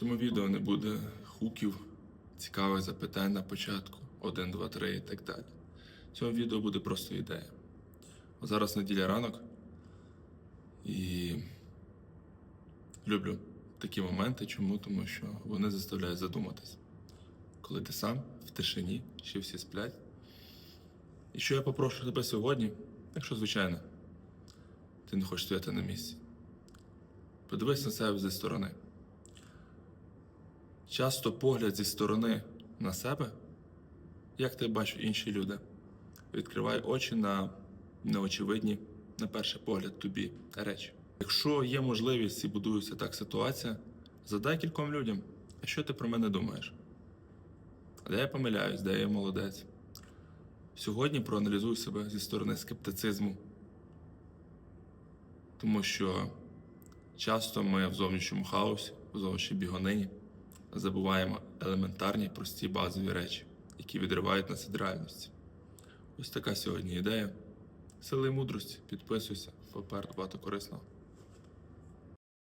цьому відео не буде хуків, цікавих запитань на початку, 1, 2, 3 і так далі. В цьому відео буде просто ідея. От зараз неділя ранок і люблю такі моменти. Чому? Тому що вони заставляють задуматись. Коли ти сам в тишині, ще всі сплять. І що я попрошу тебе сьогодні, якщо звичайно, ти не хочеш стояти на місці. Подивись на себе зі сторони. Часто погляд зі сторони на себе, як ти бачиш інші люди, відкриває очі на неочевидні, на перший погляд тобі речі. Якщо є можливість і будується так ситуація, задай кільком людям, а що ти про мене думаєш? Де я помиляюсь, де я молодець? Сьогодні проаналізуй себе зі сторони скептицизму, тому що часто ми в зовнішньому хаосі, в зовнішній бігонині забуваємо елементарні, прості базові речі, які відривають нас від реальності. Ось така сьогодні ідея. Сили мудрості. Підписуйся, папер багато корисного.